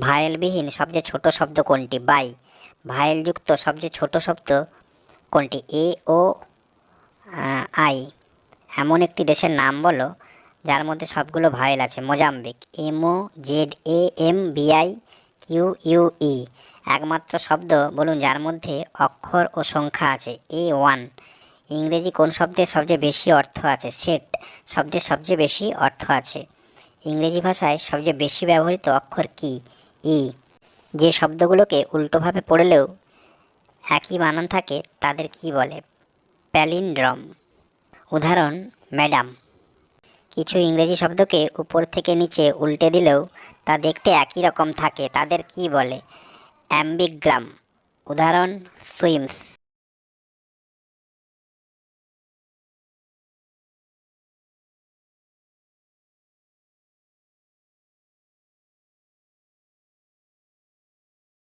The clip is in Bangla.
ভায়েলবিহীন সবচেয়ে ছোট শব্দ কোনটি? বাই। ভায়েলযুক্ত সবচেয়ে ছোট শব্দ কোনটি? এ, ও আই। এমন একটি দেশের নাম বলো যার মধ্যে সবগুলো ভায়েল আছে। Mozambique. M, O, Z, A, M B I Q, U, E. একমাত্র শব্দ বলুন যার মধ্যে অক্ষর ও সংখ্যা আছে। A, one. ইংরেজি কোন শব্দের সবচেয়ে বেশি অর্থ আছে? সেট। শব্দের সবচেয়ে বেশি অর্থ আছে। ইংরেজি ভাষায় সবচেয়ে বেশি ব্যবহৃত অক্ষর কি? ই। যে শব্দগুলোকে উল্টোভাবে পড়লেও একই বানান থাকে, তাদের কি বলে? প্যালিন্ড্রম। উদাহরণ, ম্যাডাম। কিছু ইংরেজি শব্দকে উপর থেকে নিচে উল্টে দিলেও তা দেখতে একই রকম থাকে, তাদের কি বলে? অ্যাম্বিগ্রাম। উদাহরণ, সুইমস।